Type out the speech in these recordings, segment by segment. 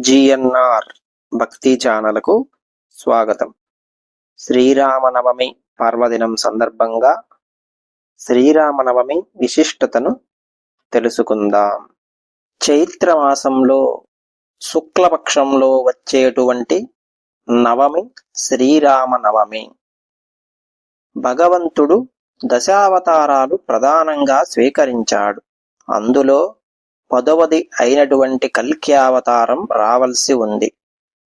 GNR భక్తి ఛానల్కు స్వాగతం. శ్రీరామనవమి పర్వదినం సందర్భంగా శ్రీరామనవమి విశిష్టతను తెలుసుకుందాం. చైత్ర మాసంలో శుక్లపక్షంలో వచ్చేటువంటి నవమి శ్రీరామనవమి. భగవంతుడు దశావతారాలు ప్రధానంగా స్వీకరించాడు. అందులో పదవది అయినటువంటి కల్కి అవతారం రావలసి ఉంది.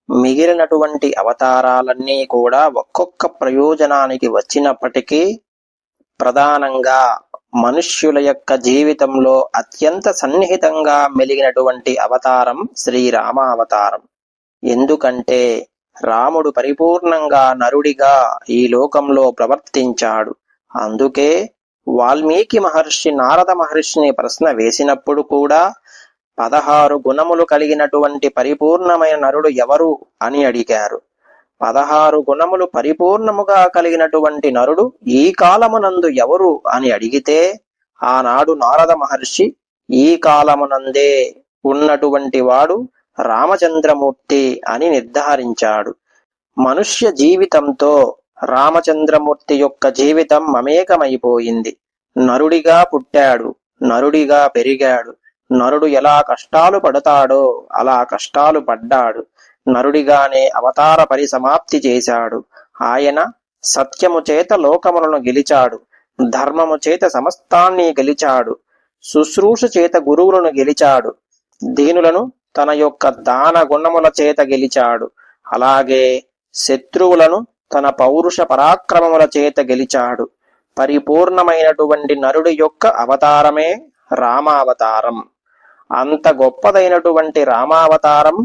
మిగిలినటువంటి అవతారాలన్నీ కూడా ఒక్కొక్క ప్రయోజనానికి వచ్చినప్పటికీ ప్రధానంగా మనుష్యుల యొక్క జీవితంలో అత్యంత సన్నిహితంగా మెలిగినటువంటి అవతారం శ్రీరామ అవతారం ఎందుకంటే రాముడు పరిపూర్ణంగా నరుడిగా ఈ లోకంలో ప్రవర్తించాడు. అందుకే వాల్మీకి మహర్షి నారద మహర్షిని ప్రశ్న వేసినప్పుడు కూడా పదహారు గుణములు కలిగినటువంటి పరిపూర్ణమైన నరుడు ఎవరు అని అడిగారు. పదహారు గుణములు పరిపూర్ణముగా కలిగినటువంటి నరుడు ఈ కాలమునందు ఎవరు అని అడిగితే ఆనాడు నారద మహర్షి ఈ కాలమునందే ఉన్నటువంటి వాడు రామచంద్రమూర్తి అని నిర్ధారించాడు. మనుష్య జీవితంతో రామచంద్రమూర్తి యొక్క జీవితం మమేకమైపోయింది. నరుడిగా పుట్టాడు నరుడిగా పెరిగాడు నరుడు ఎలా కష్టాలు పడతాడో అలా కష్టాలు పడ్డాడు. నరుడిగానే అవతార పరిసమాప్తి చేశాడు. ఆయన సత్యము చేత లోకములను గెలిచాడు ధర్మము చేత సమస్తాన్ని గెలిచాడు శుశ్రూష చేత గురువులను గెలిచాడు దీనులను తన యొక్క దాన గుణముల చేత గెలిచాడు. అలాగే శత్రువులను తన పౌరుష పరాక్రమముల చేత గెలిచాడు. పరిపూర్ణమైనటువంటి నరుడి యొక్క అవతారమే రామావతారం. అంత గొప్పదైనటువంటి రామావతారం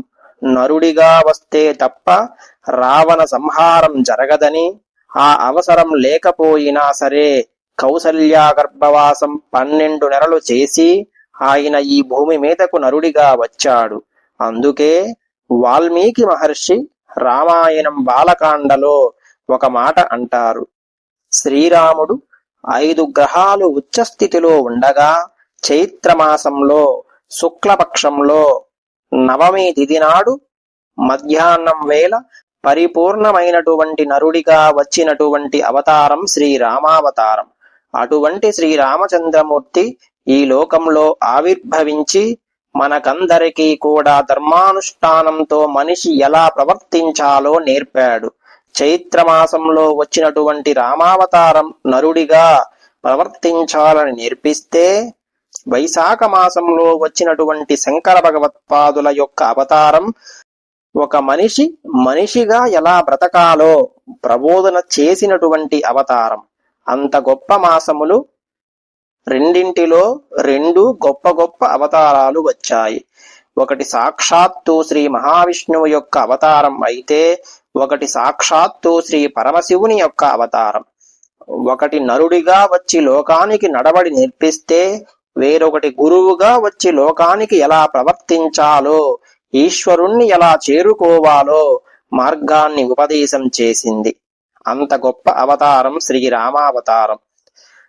నరుడిగా వస్తే తప్ప రావణ సంహారం జరగదని ఆ అవసరం లేకపోయినా సరే కౌసల్యా గర్భవాసం పన్నెండు నెలలు చేసి ఆయన ఈ భూమి మీదకు నరుడిగా వచ్చాడు. అందుకే వాల్మీకి మహర్షి రామాయణం బాలకాండలో ఒక మాట అంటారు. శ్రీరాముడు ఐదు గ్రహాలు ఉచ్చస్థితిలో ఉండగా చైత్రమాసంలో శుక్లపక్షంలో నవమి తిథి నాడు మధ్యాహ్నం వేళ పరిపూర్ణమైనటువంటి నరుడిగా వచ్చినటువంటి అవతారం శ్రీరామావతారం. అటువంటి శ్రీరామచంద్రమూర్తి ఈ లోకంలో ఆవిర్భవించి మనకందరికీ కూడా ధర్మానుష్ఠానంతో మనిషి ఎలా ప్రవర్తించాలో నేర్పాడు. చైత్రమాసంలో వచ్చినటువంటి రామావతారం నరుడిగా ప్రవర్తించాలని నేర్పిస్తే వైశాఖ మాసంలో వచ్చినటువంటి శంకర భగవత్పాదుల యొక్క అవతారం ఒక మనిషి మనిషిగా ఎలా బ్రతకాలో ప్రబోధన చేసినటువంటి అవతారం. అంత గొప్ప మాసములు రెండింటిలో రెండు గొప్ప గొప్ప అవతారాలు వచ్చాయి. ఒకటి సాక్షాత్తు శ్రీ మహావిష్ణువు యొక్క అవతారం అయితే ఒకటి సాక్షాత్తు శ్రీ పరమశివుని యొక్క అవతారం. ఒకటి నరుడిగా వచ్చి లోకానికి నడవడి నేర్పిస్తే వేరొకటి గురువుగా వచ్చి లోకానికి ఎలా ప్రవర్తించాలో ఈశ్వరుణ్ణి ఎలా చేరుకోవాలో మార్గాన్ని ఉపదేశం చేసింది. అంత గొప్ప అవతారం శ్రీరామావతారం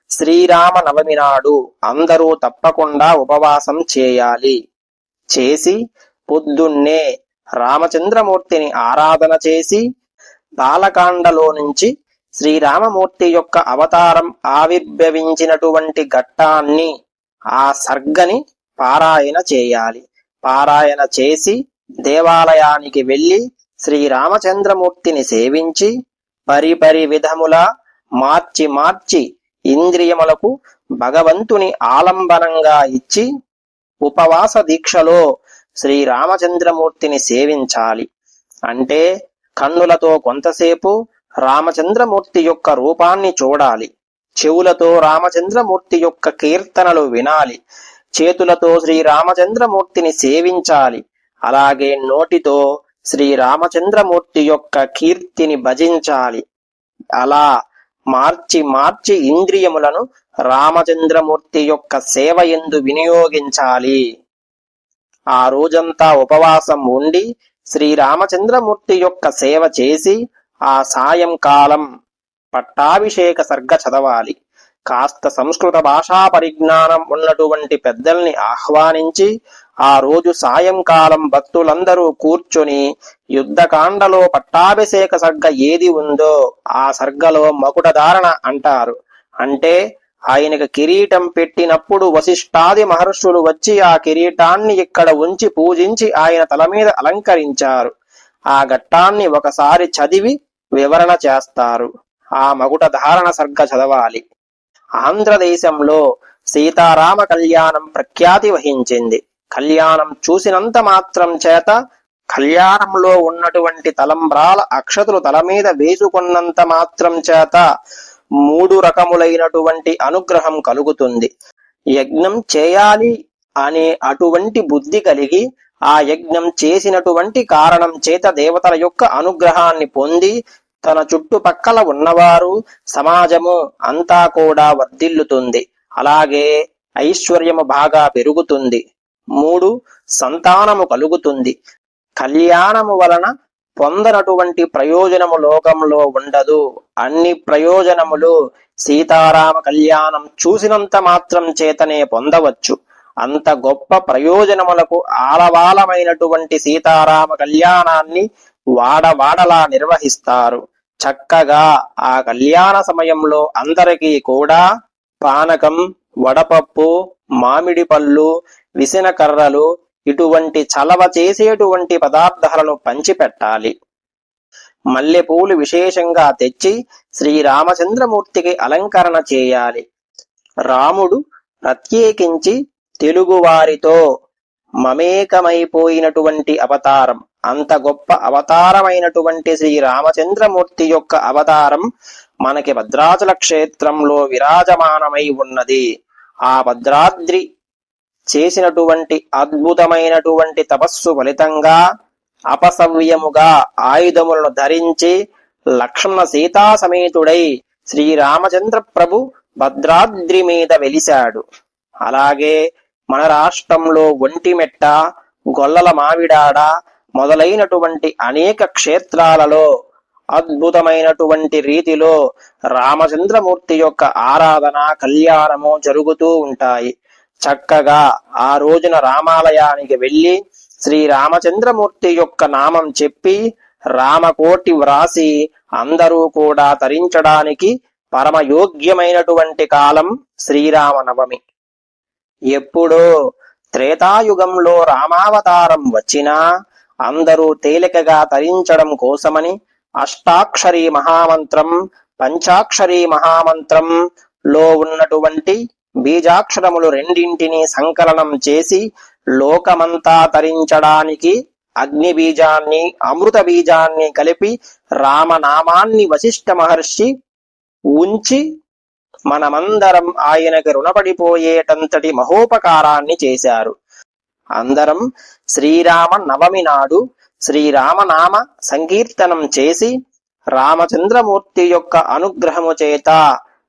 శ్రీరామ నవమి నాడు అందరూ తప్పకుండా ఉపవాసం చేయాలి. చేసి పొద్దున్నే రామచంద్రమూర్తిని ఆరాధన చేసి బాలకాండలో నుంచి శ్రీరామమూర్తి యొక్క అవతారం ఆవిర్భవించినటువంటి ఘట్టాన్ని ఆ సర్గని పారాయణ చేయాలి. పారాయణ చేసి దేవాలయానికి వెళ్ళి శ్రీరామచంద్రమూర్తిని సేవించి పరిపరి విధముల మార్చి మార్చి ఇంద్రియములకు భగవంతుని ఆలంబనంగా ఇచ్చి ఉపవాస దీక్షలో శ్రీరామచంద్రమూర్తిని సేవించాలి. అంటే కన్నులతో కొంతసేపు రామచంద్రమూర్తి యొక్క రూపాన్ని చూడాలి. చెవులతో రామచంద్రమూర్తి యొక్క కీర్తనలు వినాలి. చేతులతో శ్రీరామచంద్రమూర్తిని సేవించాలి. అలాగే నోటితో శ్రీరామచంద్రమూర్తి యొక్క కీర్తిని భజించాలి. అలా మార్చి మార్చి ఇంద్రియములను రామచంద్రమూర్తి యొక్క సేవ ఎందు వినియోగించాలి. ఆ రోజంతా ఉపవాసం ఉండి శ్రీరామచంద్రమూర్తి యొక్క సేవ చేసి ఆ సాయంకాలం పట్టాభిషేక సర్గ చదవాలి. కాస్త సంస్కృత భాషా పరిజ్ఞానం ఉన్నటువంటి పెద్దల్ని ఆహ్వానించి ఆ రోజు సాయంకాలం భక్తులందరూ కూర్చొని యుద్ధకాండలో పట్టాభిషేక సర్గ ఏది ఉందో ఆ సర్గలో మకుటధారణ అంటారు. అంటే ఆయనకు కిరీటం పెట్టినప్పుడు వశిష్ఠాది మహర్షులు వచ్చి ఆ కిరీటాన్ని ఇక్కడ ఉంచి పూజించి ఆయన తల మీద అలంకరించారు. ఆ ఘట్టాన్ని ఒకసారి చదివి వివరణ చేస్తారు. ఆ మగుట ధారణ సర్గ చదవాలి. ఆంధ్రదేశంలో సీతారామ కళ్యాణం ప్రఖ్యాతి వహించింది. కళ్యాణం చూసినంత మాత్రం చేత కళ్యాణంలో ఉన్నటువంటి తలంబ్రాల అక్షతులు తల మీద వేసుకున్నంత మాత్రం చేత మూడు రకములైనటువంటి అనుగ్రహం కలుగుతుంది. యజ్ఞం చేయాలి అనే అటువంటి బుద్ధి కలిగి ఆ యజ్ఞం చేసినటువంటి కారణం చేత దేవతల యొక్క అనుగ్రహాన్ని పొంది తన చుట్టుపక్కల ఉన్నవారు సమాజము అంతా కూడా వర్ధిల్లుతుంది. అలాగే ఐశ్వర్యము బాగా పెరుగుతుంది. మూడు సంతానము కలుగుతుంది. కళ్యాణము వలన పొందనటువంటి ప్రయోజనము లోకంలో ఉండదు. అన్ని ప్రయోజనములు సీతారామ కళ్యాణం చూసినంత మాత్రం చేతనే పొందవచ్చు. అంత గొప్ప ప్రయోజనములకు ఆలవాలమైనటువంటి సీతారామ కళ్యాణాన్ని వాడవాడలా నిర్వహిస్తారు. చక్కగా ఆ కళ్యాణ సమయంలో అందరికీ కూడా పానకం వడపప్పు మామిడి పళ్ళు విసిన కర్రలు ఇటువంటి చలవ చేసేటువంటి పదార్థాలను పంచిపెట్టాలి. మల్లెపూలు విశేషంగా తెచ్చి శ్రీరామచంద్రమూర్తికి అలంకరణ చేయాలి. రాముడు ప్రత్యేకించి తెలుగువారితో మమేకమైపోయినటువంటి అవతారం అంత గొప్ప అవతారమైనటువంటి శ్రీ రామచంద్రమూర్తి యొక్క అవతారం మనకి భద్రాచల క్షేత్రంలో విరాజమానమై ఉన్నది. ఆ భద్రాద్రి చేసినటువంటి అద్భుతమైనటువంటి తపస్సు ఫలితంగా అపసవ్యముగా ఆయుధములను ధరించి లక్ష్మణ సీతా సమేతుడై శ్రీరామచంద్ర ప్రభు భద్రాద్రి మీద వెలిశాడు. అలాగే మన రాష్ట్రంలో ఒంటిమెట్ట గొల్లల మావిడాడ మొదలైనటువంటి అనేక క్షేత్రాలలో అద్భుతమైనటువంటి రీతిలో రామచంద్రమూర్తి యొక్క ఆరాధన కళ్యాణము జరుగుతూ ఉంటాయి. చక్కగా ఆ రోజున రామాలయానికి వెళ్ళి శ్రీ రామచంద్రమూర్తి యొక్క నామం చెప్పి రామకోటి వ్రాసి అందరూ కూడా తరించడానికి పరమయోగ్యమైనటువంటి కాలం శ్రీరామనవమి. ఎప్పుడో త్రేతాయుగంలో రామావతారం వచ్చినా అందరూ తేలికగా తరించడం కోసమని అష్టాక్షరీ మహామంత్రం పంచాక్షరీ మహామంత్రం లో ఉన్నటువంటి బీజాక్షరములు రెండింటినీ సంకలనం చేసి లోకమంతా తరించడానికి అగ్ని బీజాన్ని అమృత బీజాన్ని కలిపి రామనామాన్ని వశిష్ఠ మహర్షి ఉంచి మనమందరం ఆయనకి రుణపడిపోయేటంతటి మహోపకారాన్ని చేశారు. అందరం శ్రీరామ నవమి నాడు శ్రీరామనామ సంకీర్తనం చేసి రామచంద్రమూర్తి యొక్క అనుగ్రహము చేత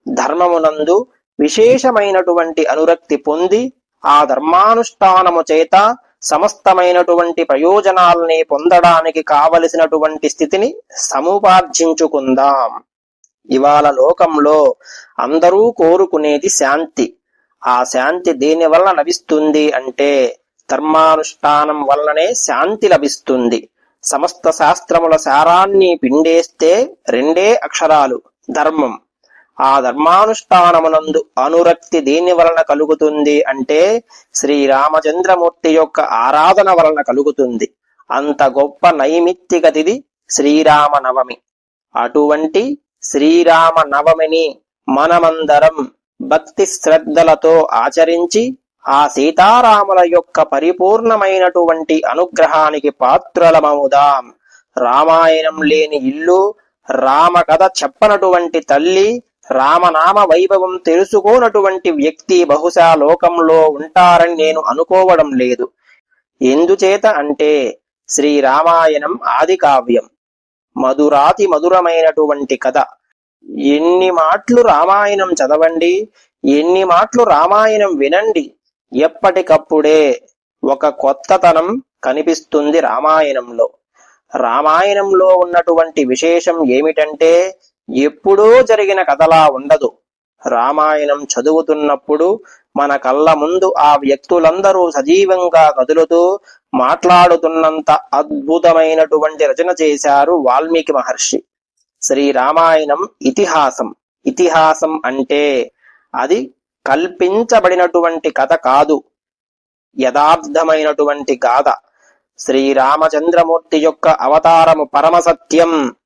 ధర్మమునందు విశేషమైనటువంటి అనురక్తి పొంది ఆ ధర్మానుష్ఠానము చేత సమస్తమైనటువంటి ప్రయోజనాల్ని పొందడానికి కావలసినటువంటి స్థితిని సముపార్జించుకుందాం. ఇవాళ లోకంలో అందరూ కోరుకునేది శాంతి. ఆ శాంతి దేని వల్ల లభిస్తుంది అంటే ధర్మానుష్ఠానం వల్లనే శాంతి లభిస్తుంది. సమస్త శాస్త్రముల సారాన్ని పిండేస్తే రెండే అక్షరాలు ధర్మం. ఆ ధర్మానుష్ఠానమునందు అనురక్తి దేని వలన కలుగుతుంది అంటే శ్రీరామచంద్రమూర్తి యొక్క ఆరాధన వలన కలుగుతుంది. అంత గొప్ప నైమిత్తికతిది శ్రీరామనవమి. శ్రీరామ నవమి అటువంటి శ్రీరామ నవమిని మనమందరం భక్తి శ్రద్ధలతో ఆచరించి ఆ సీతారాముల యొక్క పరిపూర్ణమైనటువంటి అనుగ్రహానికి పాత్రలమవుదాం. రామాయణం లేని ఇల్లు రామ కథ చెప్పనటువంటి తల్లి రామనామ వైభవం తెలుసుకోనటువంటి వ్యక్తి బహుశా లోకంలో ఉంటారని నేను అనుకోవడం లేదు. ఎందుచేత అంటే శ్రీరామాయణం ఆది కావ్యం. మధురాతి మధురమైనటువంటి కథ. ఎన్ని మాటలు రామాయణం చదవండి ఎన్ని మాటలు రామాయణం వినండి ఎప్పటికప్పుడే ఒక కొత్తతనం కనిపిస్తుంది రామాయణంలో. రామాయణంలో ఉన్నటువంటి విశేషం ఏమిటంటే ఎప్పుడూ జరిగిన కథలా ఉండదు. రామాయణం చదువుతున్నప్పుడు మన కళ్ళ ముందు ఆ వ్యక్తులందరూ సజీవంగా కదులుతూ మాట్లాడుతున్నంత అద్భుతమైనటువంటి రచన చేశారు వాల్మీకి మహర్షి. శ్రీ రామాయణం ఇతిహాసం. ఇతిహాసం అంటే అది కల్పించబడినటువంటి కథ కాదు. యథార్థమైనటువంటి గాథ. శ్రీరామచంద్రమూర్తి యొక్క అవతారము పరమసత్యం.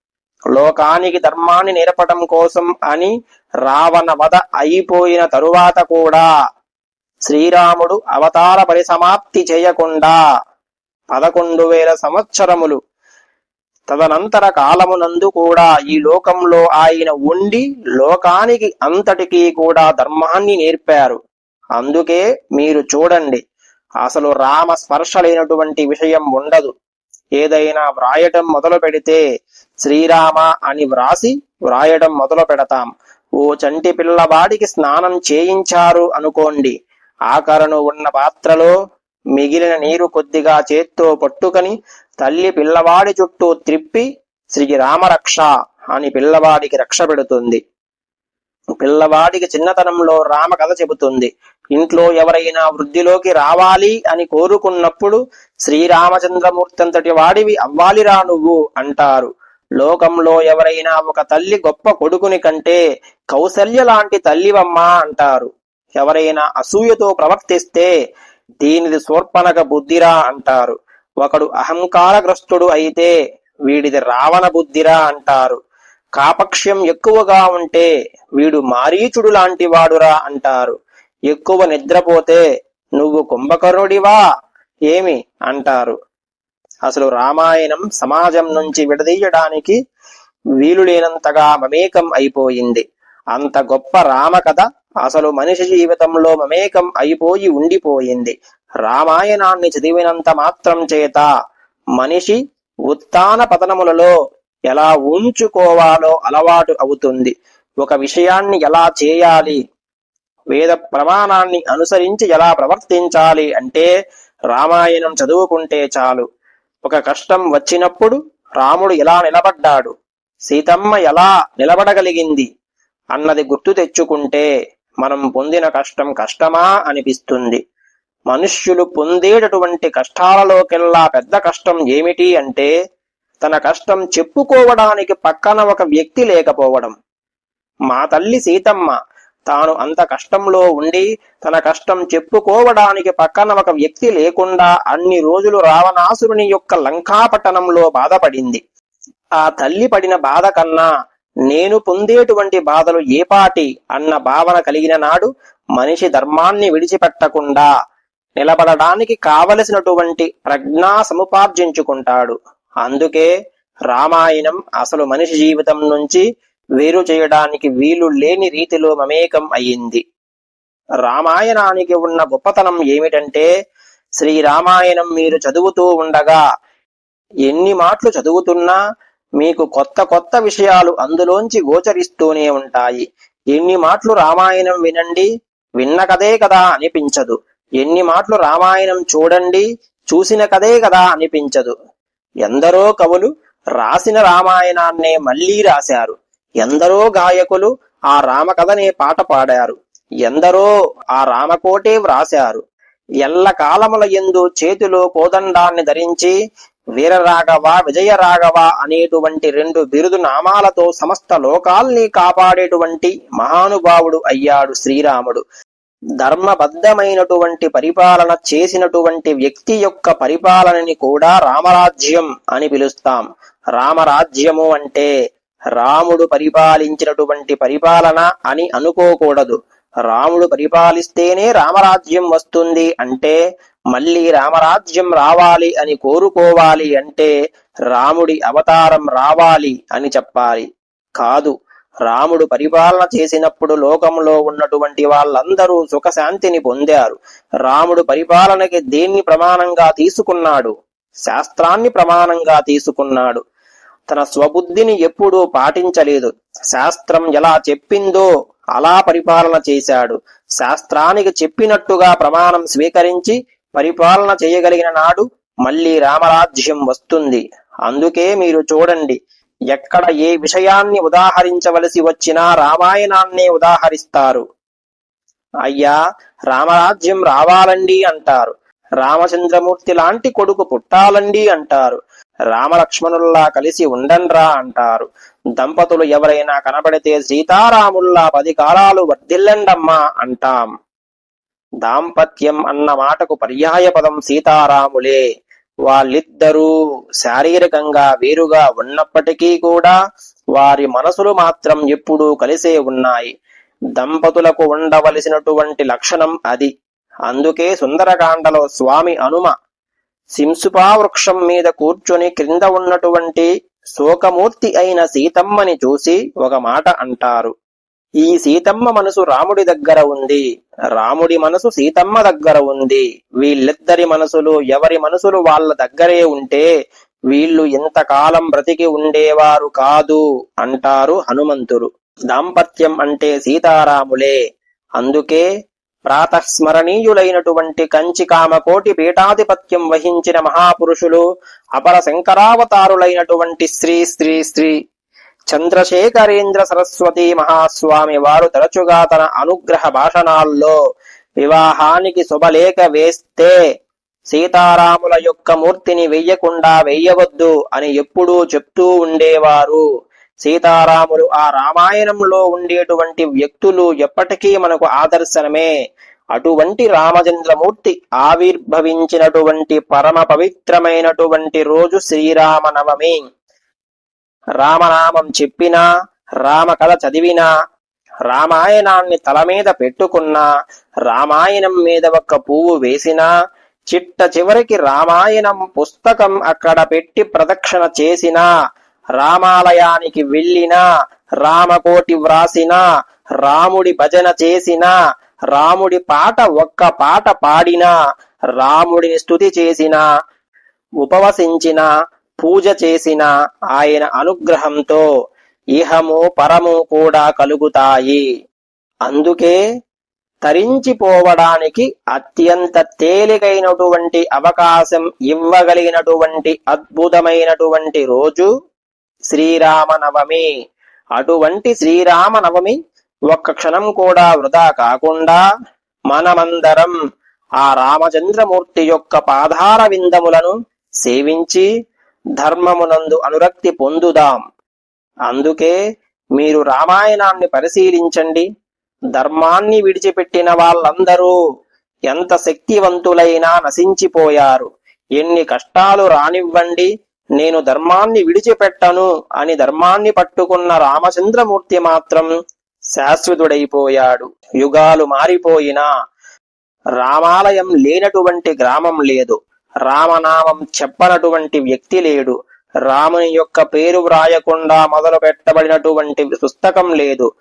లోకానికి ధర్మాన్ని నేర్పడం కోసం అని రావణ వధ అయిపోయిన తరువాత కూడా శ్రీరాముడు అవతార పరిసమాప్తి చేయకుండా పదకొండు వేల సంవత్సరములు తదనంతర కాలమునందు కూడా ఈ లోకంలో ఆయన ఉండి లోకానికి అంతటికీ కూడా ధర్మాన్ని నేర్పారు. అందుకే మీరు చూడండి అసలు రామ స్పర్శ లేనటువంటి విషయం ఉండదు. ఏదైనా వ్రాయటం మొదలు పెడితే శ్రీరామ అని వ్రాసి వ్రాయటం మొదలు పెడతాం. ఓ చంటి పిల్లవాడికి స్నానం చేయించారు అనుకోండి. ఆకరను ఉన్న పాత్రలో మిగిలిన నీరు కొద్దిగా చేత్తో పట్టుకొని తల్లి పిల్లవాడి చుట్టూ త్రిప్పి శ్రీరామరక్ష అని పిల్లవాడికి రక్ష పెడుతుంది. పిల్లవాడికి చిన్నతనంలో రామ కథ చెబుతుంది. ఇంట్లో ఎవరైనా వృద్ధిలోకి రావాలి అని కోరుకున్నప్పుడు శ్రీరామచంద్రమూర్తి అంతటి వాడివి అవ్వాలిరా నువ్వు అంటారు. లోకంలో ఎవరైనా ఒక తల్లి గొప్ప కొడుకుని కంటే కౌసల్య లాంటి తల్లివమ్మా అంటారు. ఎవరైనా అసూయతో ప్రవర్తిస్తే దీనిది శూర్పణక బుద్ధిరా అంటారు. ఒకడు అహంకారగ్రస్తుడు అయితే వీడిది రావణ బుద్ధిరా అంటారు. కాపక్ష్యం ఎక్కువగా ఉంటే వీడు మారీచుడు లాంటి వాడురా అంటారు. ఎక్కువ నిద్రపోతే నువ్వు కుంభకర్ణుడివా? ఏమి? అంటారు. అసలు రామాయణం సమాజం నుంచి విడదీయడానికి వీలు లేనంతగా మమేకం అయిపోయింది. అంత గొప్ప రామకథ అసలు మనిషి జీవితంలో మమేకం అయిపోయి ఉండిపోయింది. రామాయణాన్ని చదివినంత మాత్రం చేత మనిషి ఉత్తాన పతనములలో ఎలా ఉంచుకోవాలో అలవాటు అవుతుంది. ఒక విషయాన్ని ఎలా చేయాలి? వేద ప్రమాణాన్ని అనుసరించి ఎలా ప్రవర్తించాలి అంటే రామాయణం చదువుకుంటే చాలు. ఒక కష్టం వచ్చినప్పుడు రాముడు ఎలా నిలబడ్డాడు? సీతమ్మ ఎలా నిలబడగలిగింది? అన్నది గుర్తు తెచ్చుకుంటే మనం పొందిన కష్టం కష్టమా అనిపిస్తుంది. మనుష్యులు పొందేటటువంటి కష్టాలలోకెల్లా పెద్ద కష్టం ఏమిటి అంటే తన కష్టం చెప్పుకోవడానికి పక్కన ఒక వ్యక్తి లేకపోవడం. మా తల్లి సీతమ్మ తాను అంత కష్టంలో ఉండి తన కష్టం చెప్పుకోవడానికి పక్కన ఒక వ్యక్తి లేకుండా అన్ని రోజులు రావణాసురుని యొక్క లంకాపట్టణంలో బాధపడింది. ఆ తల్లి పడిన బాధ కన్నా నేను పొందేటువంటి బాధలు ఏపాటి అన్న భావన కలిగిన నాడు మనిషి ధర్మాన్ని విడిచిపెట్టకుండా నిలబడడానికి కావలసినటువంటి ప్రజ్ఞా సముపార్జించుకుంటాడు. అందుకే రామాయణం అసలు మనిషి జీవితం నుంచి వేరు చేయడానికి వీలు లేని రీతిలో మమేకం అయ్యింది. రామాయణానికి ఉన్న గొప్పతనం ఏమిటంటే శ్రీరామాయణం మీరు చదువుతూ ఉండగా ఎన్ని మాటలు చదువుతున్నా మీకు కొత్త కొత్త విషయాలు అందులోంచి గోచరిస్తూనే ఉంటాయి. ఎన్ని మాటలు రామాయణం వినండి విన్న కదే కదా అనిపించదు. ఎన్ని మాటలు రామాయణం చూడండి చూసిన కదే కదా అనిపించదు. ఎందరో కవులు రాసిన రామాయణాన్నే మళ్ళీ రాశారు. ఎందరో గాయకులు ఆ రామకథనే పాట పాడారు. ఎందరో ఆ రామకోటే వ్రాశారు. ఎల్ల కాలముల ఎందు చేతిలో కోదండాన్ని ధరించి వీరరాఘవ విజయరాఘవ అనేటువంటి రెండు బిరుదు నామాలతో సమస్త లోకాల్ని కాపాడేటువంటి మహానుభావుడు అయ్యాడు శ్రీరాముడు. ధర్మబద్ధమైనటువంటి పరిపాలన చేసినటువంటి వ్యక్తి యొక్క పరిపాలనని కూడా రామరాజ్యం అని పిలుస్తాం. రామరాజ్యము అంటే రాముడు పరిపాలించినటువంటి పరిపాలన అని అనుకోకూడదు. రాముడు పరిపాలిస్తేనే రామరాజ్యం వస్తుంది అంటే మళ్ళీ రామరాజ్యం రావాలి అని కోరుకోవాలి అంటే రాముడి అవతారం రావాలి అని చెప్పాలి. కాదు రాముడు పరిపాలన చేసినప్పుడు లోకంలో ఉన్నటువంటి వాళ్ళందరూ సుఖశాంతిని పొందారు. రాముడు పరిపాలనకి దేన్ని ప్రమాణంగా తీసుకున్నాడు? శాస్త్రాన్ని ప్రమాణంగా తీసుకున్నాడు. తన స్వబుద్ధిని ఎప్పుడూ పాటించలేదు. శాస్త్రం ఎలా చెప్పిందో అలా పరిపాలన చేశాడు. శాస్త్రానికి చెప్పినట్టుగా ప్రమాణం స్వీకరించి పరిపాలన చేయగలిగిన నాడు మళ్ళీ రామరాజ్యం వస్తుంది. అందుకే మీరు చూడండి ఎక్కడ ఏ విషయాన్ని ఉదాహరించవలసి వచ్చినా రామాయణాన్నే ఉదాహరిస్తారు. అయ్యా రామరాజ్యం రావాలండి అంటారు. రామచంద్రమూర్తి లాంటి కొడుకు పుట్టాలండి అంటారు. రామలక్ష్మణుల్లా కలిసి ఉండండ్రా అంటారు. దంపతులు ఎవరైనా కనబడితే సీతారాముల్లా పది కాలాలు వర్ధిల్లండమ్మా అంటాం. దాంపత్యం అన్న మాటకు పర్యాయ పదం సీతారాములే. వాళ్ళిద్దరూ శారీరకంగా వేరుగా ఉన్నప్పటికీ కూడా వారి మనసులు మాత్రం ఎప్పుడూ కలిసే ఉన్నాయి. దంపతులకు ఉండవలసినటువంటి లక్షణం అది. అందుకే సుందరకాండలో స్వామి అనుమ సింసుపా వృక్షం మీద కూర్చొని క్రింద ఉన్నటువంటి శోకమూర్తి అయిన సీతమ్మని చూసి ఒక మాట అంటారు. ఈ సీతమ్మ మనసు రాముడి దగ్గర ఉంది. రాముడి మనసు సీతమ్మ దగ్గర ఉంది. వీళ్ళిద్దరి మనసులు ఎవరి మనసులు వాళ్ళ దగ్గరే ఉంటే వీళ్ళు ఎంతకాలం బ్రతికి ఉండేవారు కాదు అంటారు హనుమంతుడు. దాంపత్యం అంటే సీతారాములే. అందుకే ప్రాతస్మరణీయులైనటువంటి కంచి కామకోటి పీఠాధిపత్యం వహించిన మహాపురుషులు అపర శంకరావతారులైనటువంటి శ్రీ శ్రీ శ్రీ చంద్రశేఖరేంద్ర సరస్వతి మహాస్వామి వారు తరచుగా తన అనుగ్రహ భాషణాల్లో వివాహానికి శుభలేఖ వేస్తే సీతారాముల యొక్క మూర్తిని వెయ్యకుండా వెయ్యవద్దు అని ఎప్పుడూ చెప్తూ ఉండేవారు. సీతారాములు ఆ రామాయణంలో ఉండేటువంటి వ్యక్తులు ఎప్పటికీ మనకు ఆదర్శనమే. అటువంటి రామచంద్రమూర్తి ఆవిర్భవించినటువంటి పరమ పవిత్రమైనటువంటి రోజు శ్రీరామనవమి. రామనామం చెప్పినా రామ కథ చదివినా రామాయణాన్ని తల మీద పెట్టుకున్నా రామాయణం మీద ఒక్క పువ్వు వేసినా చిట్ట చివరికి రామాయణం పుస్తకం అక్కడ పెట్టి ప్రదక్షిణ చేసినా రామాలయానికి వెళ్ళినా రామకోటి వ్రాసినా రాముడి భజన చేసినా రాముడి పాట ఒక్క పాట పాడినా రాముడిని స్తుతి చేసినా ఉపవసించిన పూజ చేసిన ఆయన అనుగ్రహంతో ఇహము పరము కూడా కలుగుతాయి. అందుకే తరించిపోవడానికి అత్యంత తేలికైనటువంటి అవకాశం ఇవ్వగలిగినటువంటి అద్భుతమైనటువంటి రోజు శ్రీరామనవమి. అటువంటి శ్రీరామనవమి ఒక్క క్షణం కూడా వృధా కాకుండా మనమందరం ఆ రామచంద్రమూర్తి యొక్క పాదార విందములను సేవించి ధర్మమునందు అనురక్తి పొందుదాం. అందుకే మీరు రామాయణాన్ని పరిశీలించండి. ధర్మాన్ని విడిచిపెట్టిన వాళ్ళందరూ ఎంత శక్తివంతులైనా నశించిపోయారు. ఎన్ని కష్టాలు రానివ్వండి నేను ధర్మాన్ని విడిచిపెట్టను అని ధర్మాన్ని పట్టుకున్న రామచంద్రమూర్తి మాత్రం శాశ్వతుడైపోయాడు. యుగాలు మారిపోయినా రామాలయం లేనటువంటి గ్రామం లేదు. రామనామం చెప్పనటువంటి వ్యక్తి లేడు. రాముని యొక్క పేరు వ్రాయకుండా మొదలు పెట్టబడినటువంటి పుస్తకం లేదు.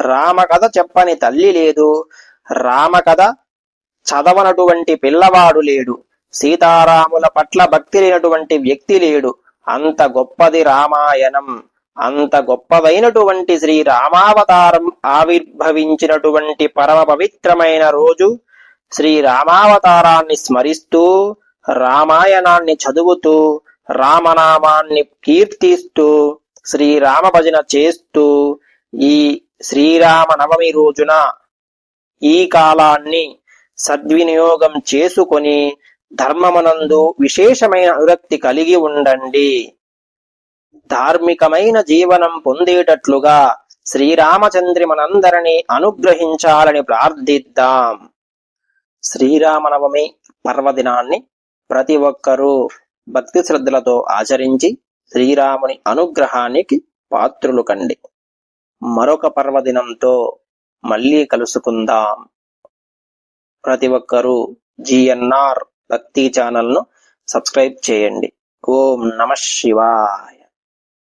రామ కథ చెప్పని తల్లి లేదు. రామ కథ చదవనటువంటి పిల్లవాడు లేడు. సీతారాముల పట్ల భక్తి లేనటువంటి వ్యక్తి లేడు. అంత గొప్పది రామాయణం. అంత గొప్పదైనటువంటి శ్రీ రామావతారం ఆవిర్భవించినటువంటి పరమ పవిత్రమైన రోజు శ్రీ రామావతారాన్ని స్మరిస్తూ రామాయణాన్ని చదువుతూ రామనామాన్ని కీర్తిస్తూ శ్రీరామ భజన చేస్తూ ఈ శ్రీరామ నవమి రోజున ఈ కాలాన్ని సద్వినియోగం చేసుకొని ధర్మమునందు విశేషమైన అనురక్తి కలిగి ఉండండి. ధార్మికమైన జీవనం పొందేటట్లుగా శ్రీరామచంద్రి మనందరినీ అనుగ్రహించాలని ప్రార్థిద్దాం. శ్రీరామనవమి పర్వదినాన్ని ప్రతి ఒక్కరూ భక్తి శ్రద్ధలతో ఆచరించి శ్రీరాముని అనుగ్రహానికి పాత్రులు కండి. మరొక పర్వదినంతో మళ్ళీ కలుసుకుందాం. ప్రతి ఒక్కరూ జిఎన్ఆర్ భక్తి ఛానల్ను సబ్స్క్రైబ్ చేయండి. ఓం నమ శివాయ్.